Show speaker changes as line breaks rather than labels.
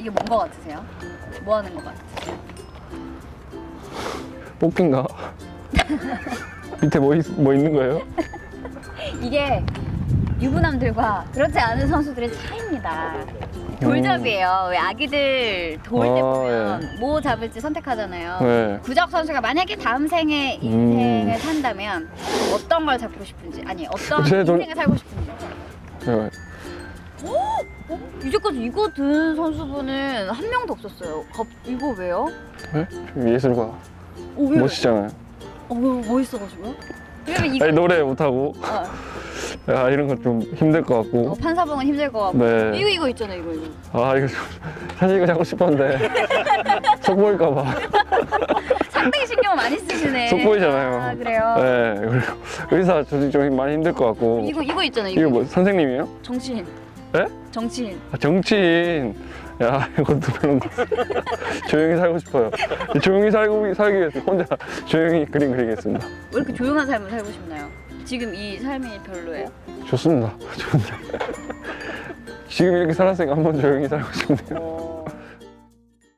이게 뭔 거 같으세요? 뭐 하는 거 같으세요?
뽑기인가? 밑에 뭐, 있, 뭐 있는 거예요?
이게 유부남들과 그렇지 않은 선수들의 차이입니다. 돌잡이에요. 왜 아기들 돌 때
아,
보면 뭐 잡을지 선택하잖아요.
네.
구적 선수가 만약에 다음 생에 인생을 산다면 어떤 걸 잡고 싶은지 아니 어떤
제 돌-
인생을 살고 싶은지
네.
이제까지 이거 든 선수분은 한 명도 없었어요. 갑- 이거 왜요?
네? 예술가
오, 왜?
멋있잖아요.
어, 왜 멋있어가지고요? 왜냐면 이거
아니 노래 못하고
어,
아 이런 거 좀 힘들 것
어,
같고
판사봉은 힘들 것 같고
네.
이거 이거 있잖아 이거 이거
아 이거 좀 사실 이거 잡고 싶었는데 속 보일까 봐.
상당히 신경 많이 쓰시네.
속 보이잖아요.
아 그래요?
네. 그리고 의사 조직 좀 많이 힘들 것 같고.
이거 이거 있잖아 이거.
이거 뭐 선생님이에요?
정치인.
네?
정치인.
아, 정치인. 야 이것도 같아. 조용히 살고 싶어요. 조용히 살고 살기 위해서 혼자 조용히 그림 그리겠습니다.
왜 이렇게 조용한 삶을 살고 싶나요? 지금 이 삶이 별로예요?
좋습니다. 좋은데. 지금 이렇게 살았으니까 한번 조용히 살고 싶네요.
어...